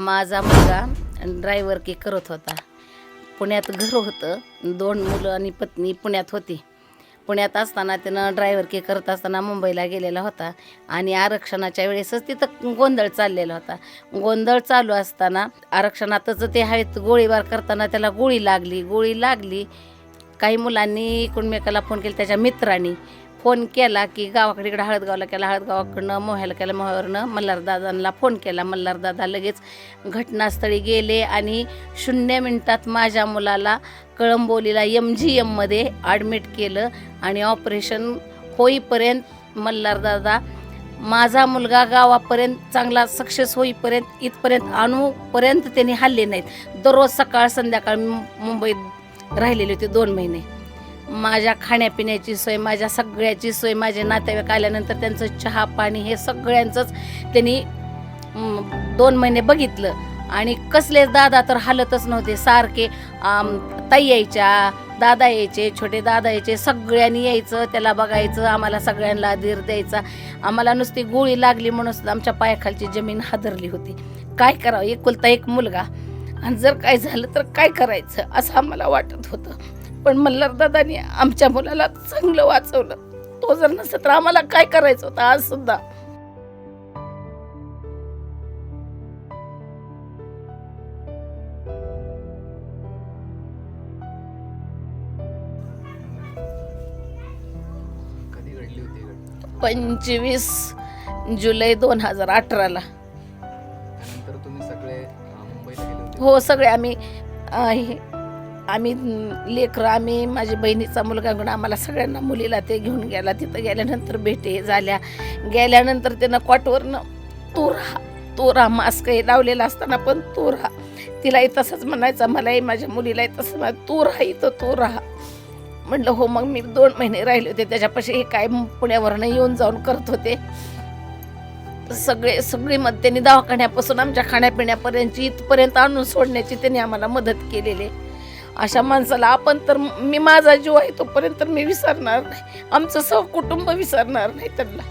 माझा मुलगा ड्रायव्हर की करत होता. पुण्यात घर होतं. दोन मुलं आणि पत्नी पुण्यात होती. पुण्यात असताना त्यानं ड्रायव्हर की करत असताना मुंबईला गेलेला होता. आणि आरक्षणाच्या वेळेसच तिथं गोंधळ चाललेला होता. गोंधळ चालू असताना आरक्षणातच ते हवेत गोळीबार करताना त्याला गोळी लागली. गोळी लागली. काही मुलांनी एकमेकाला फोन केला त्याच्या मित्रांनी. फोन केला की गावाकडे इकडं हळदगावला केला हळदगावाकडनं मोह्याला केला मोह्यावरनं मल्हारदादांना फोन केला. मल्हारदादा लगेच घटनास्थळी गेले आणि शून्य मिनिटात माझ्या मुलाला कळंबोलीला एम जी एममध्ये ॲडमिट केलं आणि ऑपरेशन होईपर्यंत मल्हारदादा माझा मुलगा गावापर्यंत चांगला सक्सेस होईपर्यंत इथपर्यंत आणूपर्यंत त्यांनी हल्ले नाहीत. दररोज सकाळ संध्याकाळ मुंबईत राहिलेले होते दोन महिने. माझ्या खाण्यापिण्याची सोय माझ्या सगळ्याची सोय माझे नातेवाईक आल्यानंतर त्यांचं चहा पाणी हे सगळ्यांचंच त्यांनी दोन महिने बघितलं. आणि कसले दादा तर हालतच नव्हते. सारखे ताई यायच्या दादा यायचे छोटे दादा यायचे सगळ्यांनी यायचं त्याला बघायचं आम्हाला सगळ्यांना धीर द्यायचा. आम्हाला नुसती गोळी लागली म्हणून सुद्धा आमच्या पायाखालची जमीन हादरली होती. काय करावं? एकुलता एक मुलगा. आणि जर काय झालं तर काय करायचं? असं आम्हाला वाटत होतं. पण मल्हारदादांनी आमच्या मुलाला चांगलं वाचवलं. तो जर नसतं तर आम्हाला काय करायचं होतं? आज सुद्धा. पंचवीस जुलै दोन हजार अठराला. हो सगळे आम्ही आम्ही लेकरं आम्ही माझ्या बहिणीचा मुलगा घेऊन आम्हाला सगळ्यांना मुलीला ते घेऊन गेला. तिथं गेल्यानंतर भेटे झाल्या. गेल्यानंतर त्यानं कॉटवरनं तोरा राहा मास्क हे लावलेला असताना पण तोरा राहा तिलाही तसंच म्हणायचं मलाही माझ्या मुलीलाही तसं म्हणाय तू राहा इथं तू राहा म्हटलं हो मग मी दोन महिने राहिले होते. त्याच्यापाशी हे काय पुण्यावरनं येऊन जाऊन करत होते. सगळे सगळी मग त्यांनी दवाखान्यापासून आमच्या खाण्यापिण्यापर्यंतची इथपर्यंत आणून सोडण्याची त्यांनी आम्हाला मदत केलेली आहे. अशा माणसाला आपण तर मी माझा जीव आहे तोपर्यंत तर मी विसरणार नाही. आमचं सहकुटुंब विसरणार नाही त्यांना.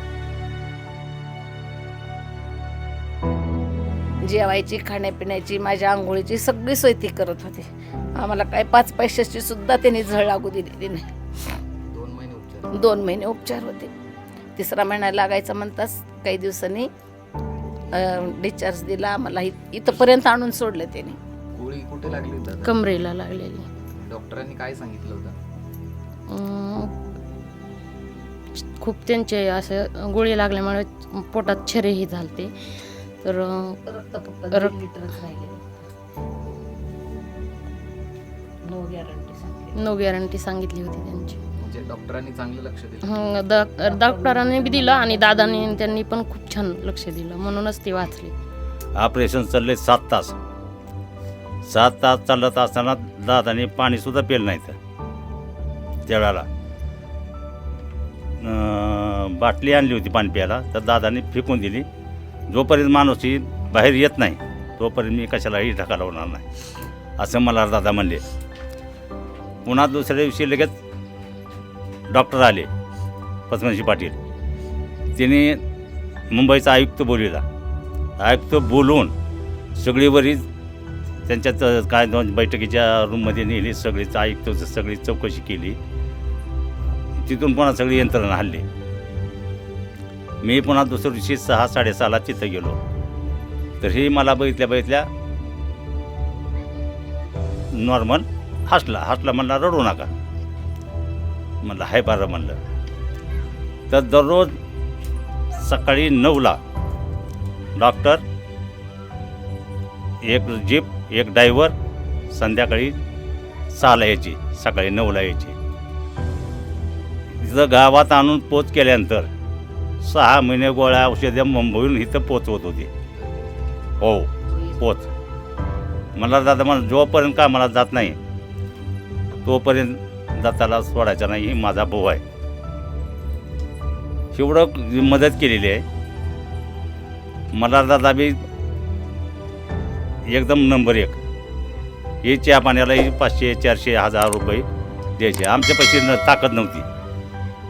जेवायची खाण्यापिण्याची माझ्या आंघोळीची सगळी सोय ती करत होती. आम्हाला काय पाच पैशाची सुद्धा त्यांनी झळ लागू दिलेली नाही. दोन महिने उपचार दोन महिने उपचार होते. तिसरा महिना लागायचा म्हणताच काही दिवसांनी डिस्चार्ज दिला. आम्हाला इथपर्यंत आणून सोडलं त्याने. गोळी कुठे लागली होती दादा? कमरेला लागलेली. डॉक्टरांनी काय सांगितलं होतं? खूप त्यांचे असे गोळी लागल्यामुळे पोटात छरेही झालते. तर रक्त- नो गॅरंटी सांगितली. होती त्यांची. म्हणजे डॉक्टरांनी चांगलं लक्ष दिलं. हं, डॉक्टरांनी बी दिलं आणि दादानी त्यांनी पण खूप छान लक्ष दिलं. म्हणूनच ती वाचली. ऑपरेशन चालले सात तास. सात तास चालत असताना दादाने पाणीसुद्धा पेल नाही तर त्यावेळेला बाटली आणली होती पाणी प्यायला. तर दादाने फेकून दिली. जोपर्यंत माणूस ही बाहेर येत नाही तोपर्यंत मी कशालाही ढका लावणार नाही? असं मला दादा म्हणले. पुन्हा दुसऱ्या दिवशी लगेच डॉक्टर आले पद्मश्री पाटील. तिने मुंबईचा आयुक्त बोलविला. आयुक्त बोलून सगळीवरी त्यांच्यात काय दोन बैठकीच्या रूममध्ये नेली सगळी आयुक्त सगळी चौकशी केली. तिथून पुन्हा सगळी यंत्रणा हल्ली. मी पुन्हा दुसऱ्या दिवशी सहा साडेसहाला तिथं गेलो. तर हे मला बघितल्या बघितल्या नॉर्मल हसला हसला म्हणला रडू नका. म्हणलं हाय बरं म्हणलं. तर दररोज सकाळी नऊला डॉक्टर एक जीप एक डायव्हर संध्याकाळी सहाला यायची सकाळी नऊला यायची. तिथं गावात आणून पोच केल्यानंतर सहा महिने गोळ्या औषधं मुंबईहून इथं पोचवत होती. हो पोच. मला दादा मला जोपर्यंत का मला जात नाही तोपर्यंत जाताला सोडायचा नाही ही माझा भाऊ आहे. एवढं मदत केलेली आहे. मला दादा बी एकदम नंबर एक. हे चहा पाण्यालाही पाचशे चारशे हजार रुपये द्यायचे. आमच्या पैसे न ताकद नव्हती.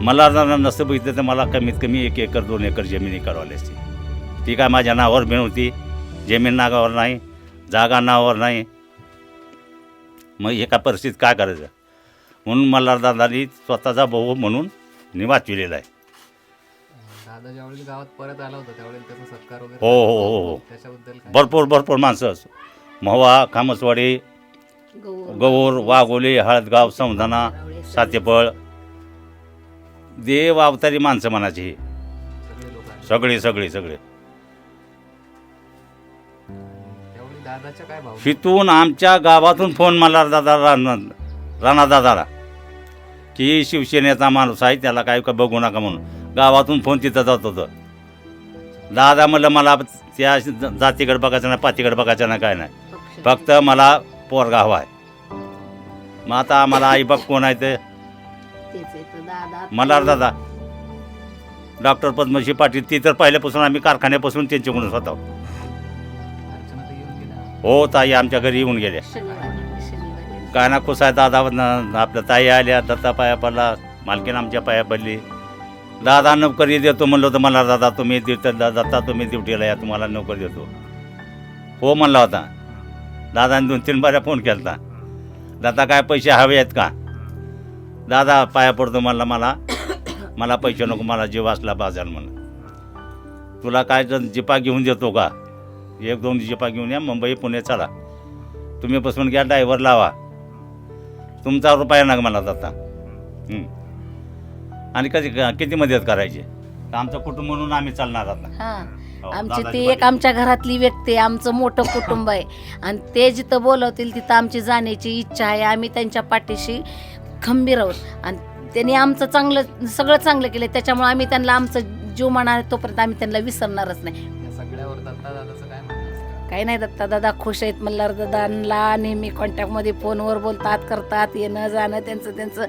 मला जर नसतं बघितलं तर मला कमीत कमी एक एकर दोन एकर जमिनी काढवायला असते ती काय माझ्या नावावर मिळवती जमीन नागावर नाही जागा नावावर नाही. मग एका परिस्थितीत काय करायचं? म्हणून मला दादानी स्वतःचा भाऊ म्हणून मी वाचविलेला आहे. दादा ज्यावेळी गावात परत आला होता त्यावेळी त्याचा सत्कार वगैरे हो, हो, हो, हो. त्याच्याबद्दल काय? भरपूर भरपूर माणसं महुवा खामसवाडी गौर. वाघोली हळदगाव समधाना सातेपळ. देव अवतारी माणसं म्हणायची ही. सगळे लोक आले. सगळे सगळे सगळे. त्यावेळी दादाच्या काय भाव तिथून आमच्या गावातून फोन मला दादा राणा राणा दादाला की शिवसेनेचा माणूस आहे त्याला काय का बघू नका म्हणून. गावातून फोन तिथं जात होतं. दादा म्हणलं मला त्या जातीकडे बघायचं नाही पातीकडे बघायचं नाही काय नाही. फक्त मला पोरगा हवा आहे. मग आता आम्हाला आई बाप कोण आहे ते? मल्हार दादा डॉक्टर पद्मश्री पाटील ती तर पहिल्यापासून आम्ही कारखान्यापासून त्यांच्याकडून गेल्या. हो ताई आमच्या घरी येऊन गेल्या. काय ना कुसाय दादा न- आपल्या ताई आल्या दत्ता पाया पडला मालकीन आमच्या पाया पडली. दादा नोकरी देतो म्हणलं होतं मला दादा तुम्ही देत दत्ता तुम्ही ड्युटीला या तुम्हाला नोकरी देतो. हो म्हणला होता. दादाने दोन तीन बाऱ्या फोन केला दादा काय पैसे हवे आहेत का? दादा पाया पडतो म्हणला मला. मला पैसे नको मला जीव असला बाजार म्हणून. तुला काय जिपा घेऊन देतो का? एक दोन जिपा घेऊन या मुंबई पुणे चला. तुम्ही बसून घ्या ड्रायव्हर लावा. तुमचा रुपया नका मला दादा हं. आणि कधी किती मदत करायची? तर आमचं कुटुंब म्हणून आम्ही चालणार आता. हा. हो, आमची दादाची ती एक. आमच्या घरातली व्यक्ती आहे आमचं मोठं कुटुंब आहे. आणि ते जिथं बोलवतील तिथं आमची जाण्याची इच्छा आहे. आम्ही त्यांच्या पाठीशी खंबीर आहोत. आणि त्यांनी आमचं चांगलं सगळं चांगलं केलं. त्याच्यामुळे आम्ही त्यांना आमचं जीव म्हणा तोपर्यंत आम्ही त्यांना विसरणारच नाही. या सगळ्यावर दत्ता दादाचं काय म्हणणं? काही नाही दत्ता दादा खुश आहेत मल्हार दादांना नेहमी कॉन्टॅक्टमध्ये फोनवर बोलतात करतात येणं जाणं त्यांचं त्यांचं.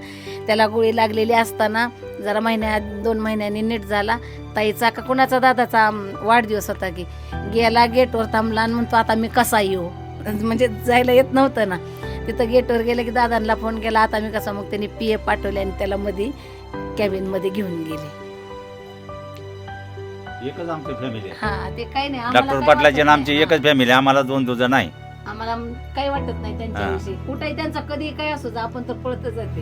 त्याला गोळी लागलेली असताना जरा महिन्या दोन महिन्यांनी नीट झाला. ताईचा का कुणाचा दादाचा वाढदिवस होता की? गेला गेटवर थांबला आणि म्हणतो आता मी कसा येऊ? म्हणजे जायला येत नव्हतं ना. तिथं गेटवर गेलं की दादांना फोन केला आता मी कसा? मग त्यांनी पी ए पाठवले आणि त्याला मध्ये कॅबिनमध्ये घेऊन गेले. एकच आमची फॅमिली आहे. हा ते काही नाही. आम्हाला डॉक्टर काही पाटलाची वाटत आणि आमची नाही. एकच फॅमिली आम्हाला दोन दुजं नाही. आम्हाला काही वाटत नाही त्यांच्याविषयी. कुठेही त्यांचा कधी काय असू आपण तर पळत जाते.